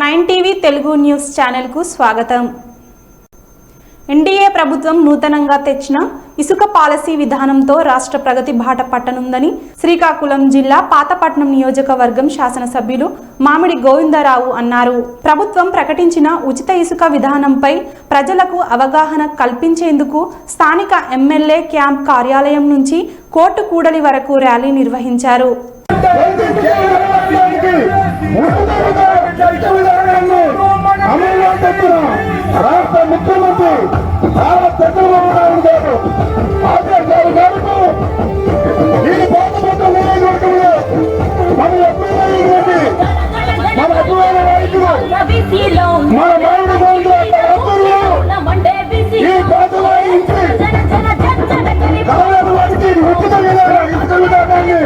Nine TV Telugu news ఛానల్కు స్వాగతం. NDA ప్రభుత్వం నూతనంగా తెచ్చిన ఇసుక పాలసీ విధానంతో రాష్ట్ర ప్రగతి బాట పట్టనుందని శ్రీకాకుళం జిల్లా పాతపట్నం నియోజకవర్గం శాసనసభ్యులు మామిడి గోవిందరావు అన్నారు. ప్రభుత్వం ప్రకటించిన ఉచిత ఇసుక విధానంపై ప్రజలకు అవగాహన కల్పించేందుకు స్థానిక ఎమ్మెల్యే క్యాంప్ కార్యాలయం నుంచి కోర్టు కూడలి వరకు ర్యాలీ నిర్వహించారు. చంద్రబాబు నాయుడు గారు ఆదేశాల మేరకు ఈ నియోజకవర్గంలో మన మన నాయకులు మన నాయుడు గారు ఈ వారికి ఉచిత విధానం ఇసుక విధానాన్ని